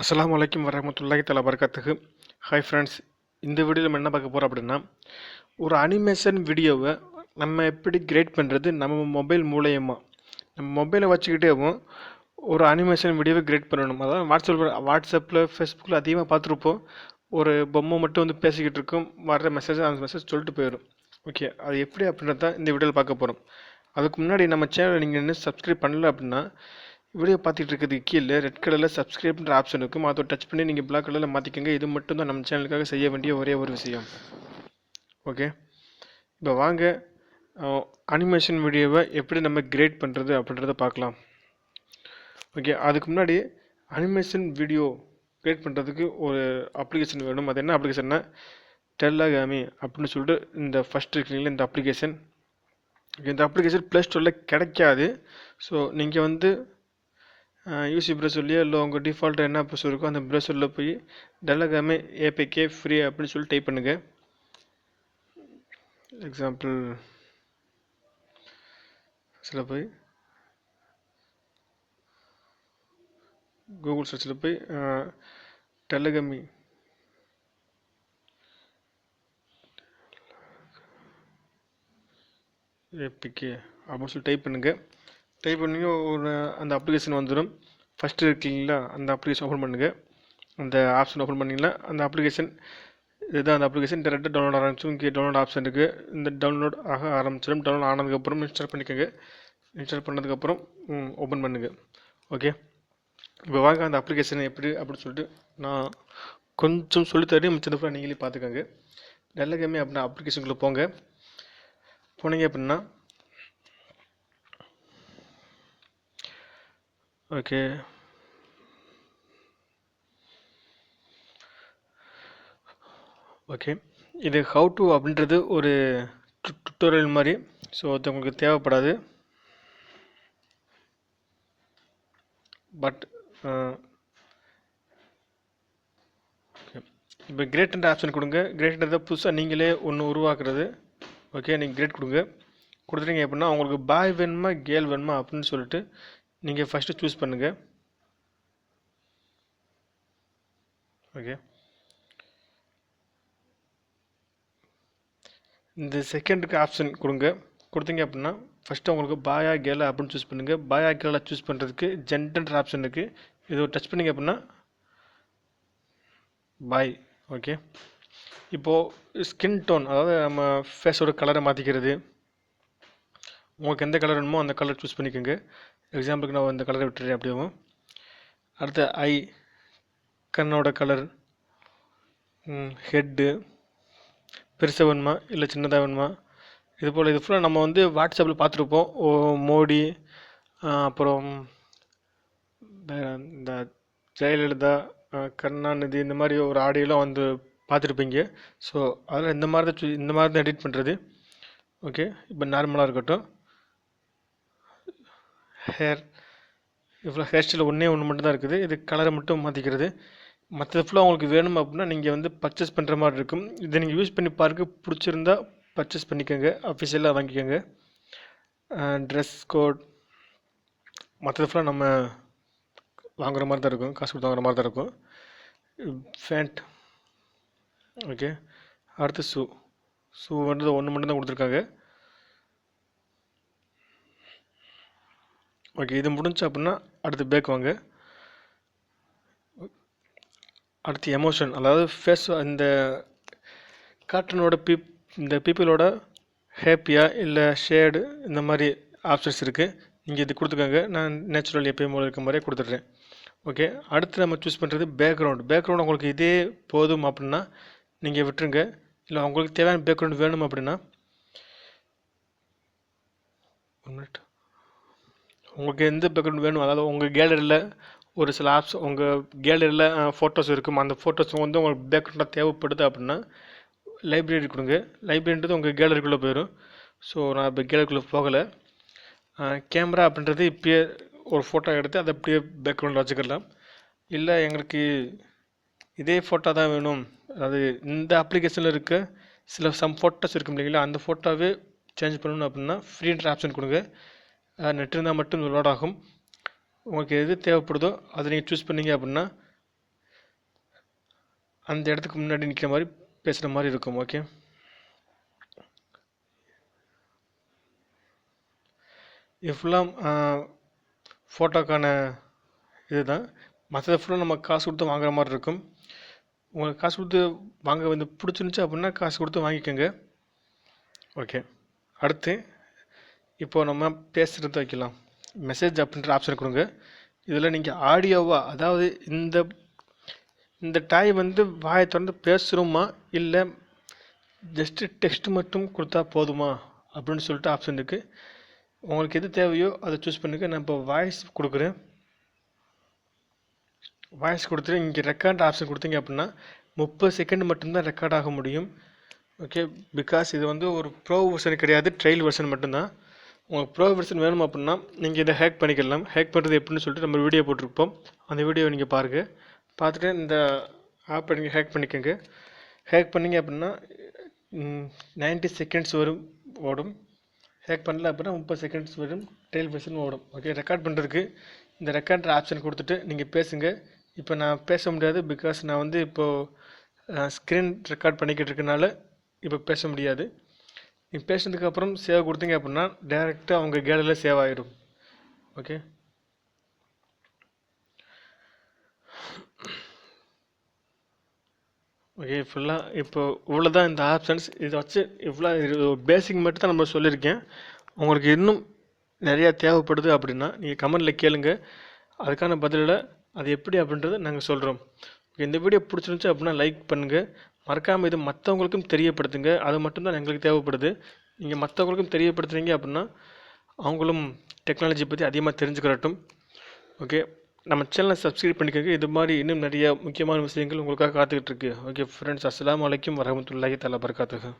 அஸ்லாம் வலைக்கம் வரமத்துல்லாஹி தலா பரக்கத்துக்கு ஹாய் ஃப்ரெண்ட்ஸ் இந்த வீடியோவில் நம்ம என்ன பார்க்க போகிறோம் அப்படின்னா ஒரு அனிமேஷன் வீடியோவை நம்ம எப்படி கிரியேட் பண்ணுறது நம்ம மொபைல் மூலயமா. நம்ம மொபைலை வச்சுக்கிட்டேவும் ஒரு அனிமேஷன் வீடியோவை கிரியேட் பண்ணணும். அதாவது வாட்ஸ்அப்பில் வாட்ஸ்அப்பில் ஃபேஸ்புக்கில் அதிகமாக பார்த்துருப்போம். ஒரு பொம்மை மட்டும் வந்து பேசிக்கிட்டு இருக்கும் வர்ற மெசேஜ் அந்த மெசேஜ் சொல்லிட்டு போயிடும். ஓகே அது எப்படி அப்படின்றத இந்த வீடியோவில் பார்க்க போகிறோம் அதுக்கு முன்னாடி நம்ம சேனலை நீங்கள் இன்னும் சப்ஸ்கிரைப் பண்ணல அப்படின்னா வீடியோ பார்த்துட்டு இருக்கிறது கீழே ரெட் கலரில் சப்ஸ்கிரைப்ன்ற ஆப்ஷன் இருக்கும். அதை டச் பண்ணி நீங்கள் பிளாக் கலரில் மாற்றிக்கோங்க இது மட்டும் தான் நம்ம சேனலுக்காக செய்ய வேண்டிய ஒரே ஒரு விஷயம். ஓகே இப்போ வாங்க. அனிமேஷன் வீடியோவை எப்படி நம்ம கிரேட் பண்ணுறது அப்படின்றத பார்க்கலாம். ஓகே அதுக்கு முன்னாடி அனிமேஷன் வீடியோ கிரியேட் பண்ணுறதுக்கு ஒரு அப்ளிகேஷன் வேணும். அது என்ன அப்ளிகேஷன்னா டெல்லாகாமி அப்படின்னு சொல்லிட்டு இந்த ஃபஸ்ட் இருக்கீங்களா இந்த அப்ளிகேஷன் இந்த அப்ளிகேஷன் ப்ளே ஸ்டோரில் கிடைக்காது. ஸோ நீங்கள் வந்து யூசி ப்ரௌசர்லையோ இல்லை உங்கள் டிஃபால்ட்டாக என்ன ப்ரௌசர் இருக்கோ அந்த ப்ரௌசரில் போய் டெலகாமே ஏபிகே ஃப்ரீ அப்படின்னு சொல்லி டைப் பண்ணுங்கள் எக்ஸாம்பிள் சில போய் கூகுள் சர்ச்சில் போய் டெலகமி ஏபிகே அப்படின்னு சொல்லி டைப் பண்ணுங்கள் டைப் பண்ணி ஒரு அந்த அப்ளிகேஷன் வந்துடும் ஃபஸ்ட்டு இருக்கீங்களா? அந்த அப்ளிகேஷன் ஓப்பன் பண்ணுங்கள் அந்த ஆப்ஷன் ஓப்பன் பண்ணிங்கன்னா அந்த அப்ளிகேஷன் இதுதான் அந்த அப்ளிகேஷன் டேரெக்டாக டவுன்லோட் ஆரம்பிச்சிடும். இங்கே டவுன்லோட் ஆப்ஷன் இருக்குது இந்த டவுன்லோட் ஆக ஆரம்பிச்சிடும். டவுன்லோட் ஆனதுக்கப்புறம் இன்ஸ்டால் பண்ணிக்கோங்க. இன்ஸ்டால் பண்ணதுக்கப்புறம் ஓப்பன் பண்ணுங்கள் ஓகே இப்போ வாங்க அந்த அப்ளிகேஷன் எப்படி அப்படின்னு சொல்லிட்டு நான் கொஞ்சம் சொல்லித்தரேன் மிச்சத்தை ஃபுல்லாக நீங்களே பார்த்துக்கோங்க. நல்ல கேமே அப்படின்னா அப்ளிகேஷனுக்குள்ளே போங்க. போனீங்க அப்படின்னா ஓகே. ஓகே. இது ஹவு டு அப்படின்றது ஒரு டுட்டோரியல் மாதிரி. ஸோ அது உங்களுக்கு தேவைப்படாது. பட் இப்போ கிரேட்ன்ற ஆப்ஷன் கொடுங்க. கிரேட்ன்றதை புதுசாக நீங்களே ஒன்று உருவாக்குறது. ஓகே நீங்கள் கிரேட் கொடுங்க. கொடுத்துட்டீங்க அப்படின்னா உங்களுக்கு பாய் வேணுமா கேர்ள் வேணுமா அப்படின்னு சொல்லிட்டு நீங்கள் ஃபஸ்ட்டு சூஸ் பண்ணுங்கள் ஓகே இந்த செகண்டுக்கு ஆப்ஷன் கொடுங்க. கொடுத்தீங்க அப்படின்னா ஃபஸ்ட்டு உங்களுக்கு பாயா கேலா அப்படின்னு சூஸ் பண்ணுங்கள் பாயா கேலா சூஸ் பண்ணுறதுக்கு ஜென்டன்ற ஆப்ஷன் இருக்குது இது டச் பண்ணிங்க அப்படின்னா பாய் ஓகே இப்போது ஸ்கின் டோன் அதாவது நம்ம ஃபேஸோட கலரை மாற்றிக்கிறது உங்களுக்கு எந்த கலர் வேணுமோ அந்த கலர் சூஸ் பண்ணிக்கோங்க. எக்ஸாம்பிளுக்கு நான் இந்த கலரை விட்டுறேன் அப்படியே அடுத்த ஐ கண்ணோட கலர் ஹெட்டு பெருசாக வேணுமா? இல்லை சின்னதாக வேணுமா? இது போல் இது ஃபுல்லாக நம்ம வந்து வாட்ஸ்அப்பில் பார்த்துருப்போம். ஓ மோடி அப்புறம் இந்த ஜெயலலிதா கருணாநிதி இந்த மாதிரி ஒரு ஆடியோலாம் வந்து பார்த்துருப்பீங்க. ஸோ அதில் இந்த மாதிரி தான் இந்த மாதிரி தான் எடிட் பண்ணுறது ஓகே இப்போ நார்மலாக இருக்கட்டும். ஹேர் இவ்வளோ ஹேர் ஸ்டைல் ஒன்றே ஒன்று மட்டும் தான் இருக்குது. இது கலரை மட்டும் மாற்றிக்கிறது மற்றது ஃபுல்லாக உங்களுக்கு வேணும் அப்படின்னா நீங்கள் வந்து பர்ச்சேஸ் பண்ணுற மாதிரி இருக்கும். இதை நீங்கள் யூஸ் பண்ணி பாருங்க. பிடிச்சிருந்தா பர்ச்சேஸ் பண்ணிக்கோங்க. அஃபிஷியலாக வாங்கிக்கோங்க. ட்ரெஸ் கோட் மற்றது ஃபுல்லாக நம்ம வாங்குற மாதிரி தான் இருக்கும். காசு கொடுத்து வாங்குற மாதிரி தான் இருக்கும். ஃபேண்ட் ஓகே அடுத்து ஷூ ஷூ வந்து ஒன்று மட்டும் தான் கொடுத்துருக்காங்க. ஓகே இது முடிஞ்சு அப்படின்னா அடுத்து பேக் வாங்க. அடுத்து எமோஷன் அதாவது ஃபேஸ் இந்த காட்டனோட பீப் இந்த பீப்புளோட ஹேப்பியாக இல்லை ஷேடு இந்த மாதிரி ஆப்ஷன்ஸ் இருக்குது நீங்கள் இது கொடுத்துக்கோங்க. நான் நேச்சுரல் எப்பயும் போல இருக்க மாதிரியே கொடுத்துட்றேன். ஓகே அடுத்து நம்ம சூஸ் பண்ணுறது பேக்ரவுண்ட் பேக்ரவுண்ட் உங்களுக்கு இதே போதும் அப்படின்னா நீங்கள் விட்டுருங்க. இல்லை உங்களுக்கு தேவையான பேக்ரவுண்ட் வேணும் அப்படின்னா ஒன் மினிட் உங்களுக்கு எந்த பேக்ரவுண்ட் வேணும்? அதாவது உங்கள் கேலரியில் ஒரு சில ஆப்ஸ் உங்கள் கேலரியில் ஃபோட்டோஸ் இருக்கும். அந்த ஃபோட்டோஸ் வந்து உங்களுக்கு பேக்ரவுண்டாக தேவைப்படுது அப்படின்னா லைப்ரரி கொடுங்க. லைப்ரரின்றது உங்கள் கேலரிக்குள்ளே போயிடும் ஸோ நான் இப்போ கேலரிக்குள்ளே போகலை. கேமரா அப்படின்றது இப்போயே ஒரு ஃபோட்டோ எடுத்து அதை அப்படியே பேக்ரவுண்டில் வச்சுக்கலாம் இல்லை எங்களுக்கு இதே ஃபோட்டோ தான் வேணும். அதாவது இந்த அப்ளிகேஷனில் இருக்க சில சம் ஃபோட்டோஸ் இருக்கும் இல்லைங்களா? அந்த ஃபோட்டோவே சேஞ்ச் பண்ணணும் அப்படின்னா ஃப்ரீன்ற ஆப்ஷன் கொடுங்க. நெட் இருந்தால் மட்டும் லோட் ஆகும். உங்களுக்கு எது தேவைப்படுதோ அதை நீங்கள் சூஸ் பண்ணீங்க அப்படின்னா அந்த இடத்துக்கு முன்னாடி நிற்கிற மாதிரி பேசுகிற மாதிரி இருக்கும் ஓகே இது ஃபுல்லாக ஃபோட்டோக்கான இதுதான். மற்றது ஃபுல்லாக நம்ம காசு கொடுத்து வாங்குற மாதிரி இருக்கும். உங்களுக்கு காசு கொடுத்து வாங்க வந்து பிடிச்சிருந்துச்சி அப்படின்னா காசு கொடுத்து வாங்கிக்கோங்க. ஓகே அடுத்து இப்போது நம்ம பேசுகிறது வைக்கலாம். மெசேஜ் அப்படின்ற ஆப்ஷன் கொடுங்க இதில் நீங்கள் ஆடியோவாக அதாவது இந்த இந்த டாய் வந்து வாயை திறந்து பேசுகிறோமா இல்லை ஜஸ்ட்டு டெக்ஸ்ட் மட்டும் கொடுத்தா போதுமா அப்படின்னு சொல்லிட்டு ஆப்ஷன் இருக்குது உங்களுக்கு எது தேவையோ அதை சூஸ் பண்ணுங்க. நான் இப்போ வாய்ஸ் கொடுக்குறேன். வாய்ஸ் கொடுத்துட்டு இங்கே ரெக்கார்ட் ஆப்ஷன் கொடுத்தீங்க அப்படின்னா முப்பது செகண்ட் மட்டும்தான் ரெக்கார்ட் ஆக முடியும். ஓகே பிகாஸ் இது வந்து ஒரு ப்ரோ வெர்ஷன் கிடையாது ட்ரையல் வெர்ஷன் மட்டும்தான். உங்களுக்கு ப்ரோ வெர்ஷன் வேணும் அப்படின்னா நீங்கள் இதை ஹேக் பண்ணிக்கலாம் ஹேக் பண்ணுறது எப்படின்னு சொல்லிட்டு நம்ம வீடியோ போட்டிருப்போம். அந்த வீடியோவை நீங்கள் பாருங்கள் பார்த்துட்டு இந்த ஆப்பை நீங்கள் ஹேக் பண்ணிக்கோங்க. ஹேக் பண்ணீங்க அப்படின்னா நைன்ட்டி செகண்ட்ஸ் வரும் ஓடும். ஹேக் பண்ணல அப்படின்னா முப்பது செகண்ட்ஸ் வரும் ட்ரையல் வெர்ஷன் ஓடும். ஓகே ரெக்கார்ட் பண்ணுறதுக்கு இந்த ரெக்கார்டர் ஆப்ஷன் கொடுத்துட்டு நீங்கள் பேசுங்க. இப்போ நான் பேச முடியாது பிகாஸ் நான் வந்து இப்போது ஸ்க்ரீன் ரெக்கார்ட் பண்ணிக்கிட்டு இருக்கனால இப்போ பேச முடியாது. பேசுனதுக்கு அப்புறம் சேவ் கொடுத்தீங்க அப்படின்னா டேரெக்டாக அவங்க கேலரியில் சேவ் ஆகிடும் ஓகே ஓகே ஃபுல்லாக இப்போ இவ்வளோ தான் இந்த ஆப்ஷன்ஸ் இதை வச்சு இவ்வளோ பேசிக் மட்டும் தான் நம்ம சொல்லியிருக்கேன். உங்களுக்கு இன்னும் நிறையா தேவைப்படுது அப்படின்னா நீங்கள் கமெண்டில் கேளுங்க. அதுக்கான பதிலில் அது எப்படி அப்படின்றத நாங்கள் சொல்கிறோம் இந்த வீடியோ பிடிச்சிருந்துச்சு அப்படின்னா லைக் பண்ணுங்கள் மறக்காமல் இது மற்றவங்களுக்கும் தெரியப்படுத்துங்க. அது மட்டும்தான் எங்களுக்கு தேவைப்படுது. நீங்கள் மற்றவங்களுக்கும் தெரியப்படுத்துகிறீங்க அப்படின்னா அவங்களும் டெக்னாலஜி பற்றி அதிகமாக தெரிஞ்சுக்கிறட்டும். ஓகே நம்ம சேனலை சப்ஸ்கிரைப் பண்ணிக்கோங்க. இது மாதிரி இன்னும் நிறைய முக்கியமான விஷயங்கள் உங்களுக்காக காத்துக்கிட்டு இருக்கு. ஓகே ஃப்ரெண்ட்ஸ் அஸ்லாம் அலைக்கும் வரமத்துல்லாஹி தலா பரகாத்துஹு